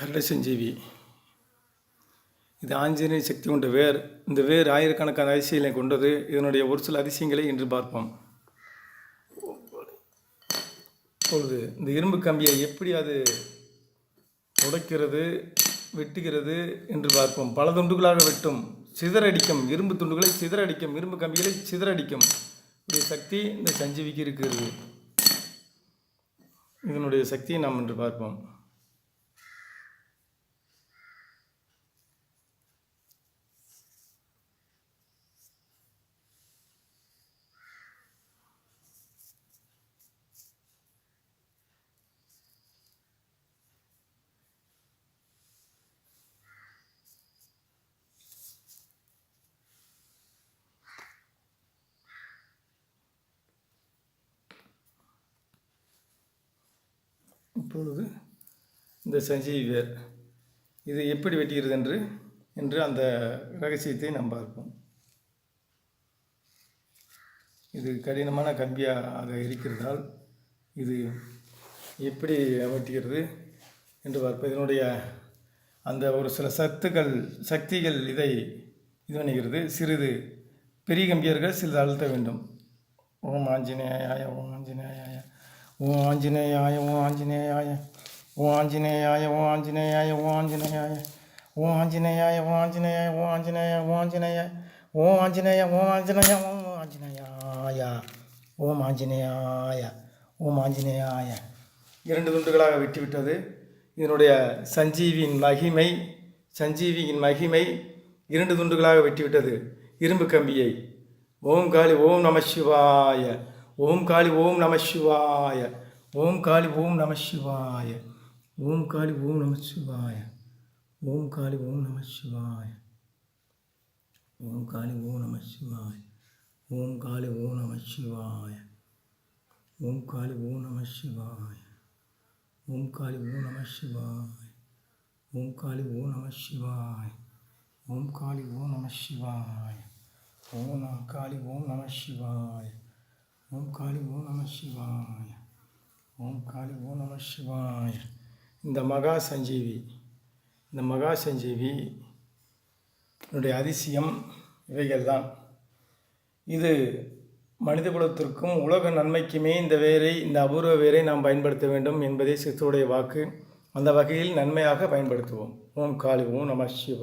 கருட சஞ்சீவி இது ஆஞ்சநேய சக்தி கொண்ட வேர். இந்த வேர் ஆயிரக்கணக்கான அதிசயங்களை கொண்டது. இதனுடைய ஒரு சில அதிசயங்களை இன்று பார்ப்போம். இப்பொழுது இந்த இரும்பு கம்பியை எப்படி அது உடைக்கிறது வெட்டுகிறது என்று பார்ப்போம். பல துண்டுகளாக வெட்டும். சிதறடிக்கும். இரும்பு துண்டுகளை சிதறடிக்கும். இரும்பு கம்பிகளை சிதறடிக்கும். இந்த சக்தி இந்த சஞ்சீவிக்கு இருக்கிறது. இதனுடைய சக்தியை நாம் இன்று பார்ப்போம். இப்பொழுது இந்த சஞ்சீவி வேர் இது எப்படி வெட்டுகிறது என்று என்று அந்த ரகசியத்தை நாம் பார்ப்போம். இது கடினமான கம்பியாக இருக்கிறதால் இது எப்படி வெட்டுகிறது என்று பார்ப்போம். இதனுடைய அந்த ஒரு சில சத்துக்கள் சக்திகள் இதை இது பண்ணுகிறது சிறிது பெரிய கம்பியர்கள் சிறிது அழுத்த வேண்டும். ஓம் ஆஞ்சநேயாய ஓம் ஆஞ்சநேயாய. ஓ ஆஞ்சநேயாய ஓ ஆஞ்சநேயாய ஓ ஆஞ்சநேயாய ஓ ஆஞ்சநேயாய ஓ ஆஞ்சநேயாய ஓ ஆஞ்சநேயாய ஓ ஆஞ்சநேயாய ஓ ஆஞ்சநேய ஓ ஆஞ்சநேய ஓ ஆஞ்சநேய ஓ ஆஞ்சநேய ஓம் ஆஞ்சநேயாய ஓம் ஆஞ்சநேயாய ஓம் ஆஞ்சநேயாய இரண்டு துண்டுகளாக வெட்டிவிட்டது இதனுடைய சஞ்சீவியின் மகிமை சஞ்சீவியின் மகிமை இரண்டு துண்டுகளாக வெட்டிவிட்டது இரும்பு கம்பியை ஓம் காளி ஓம் நம சிவாய ஓம் காளி ஓம் நம சிவாய ஓம் காளி ஓம் நம சிவாய ஓம் காளி ஓம் நம சிவாய ஓம் காளி ஓம் நம சிவாய ஓம் காளி ஓம் நம சிவாய ஓம் காளி ஓம் நம சிவாய ஓம் காளி ஓம் நம சிவாய ஓம் காளி ஓம் நம சிவாய ஓம் காளி ஓம் நம சிவாய ஓம் காளி ஓம் நம சிவாய ஓம் நம காளி ஓம் நம சிவாய ஓம் காளி ஓ நம சிவாய. ஓம் காளி ஓ நம சிவாய. இந்த மகா சஞ்சீவி இந்த மகா சஞ்சீவி என்னுடைய அதிசயம் இவைகள்தான். இது மனித குலத்திற்கும் உலக நன்மைக்குமே இந்த வேரை இந்த அபூர்வ வேரை நாம் பயன்படுத்த வேண்டும் என்பதே சித்தருடைய வாக்கு. அந்த வகையில் நன்மையாக பயன்படுத்துவோம். ஓம் காளி ஓம் நம சிவா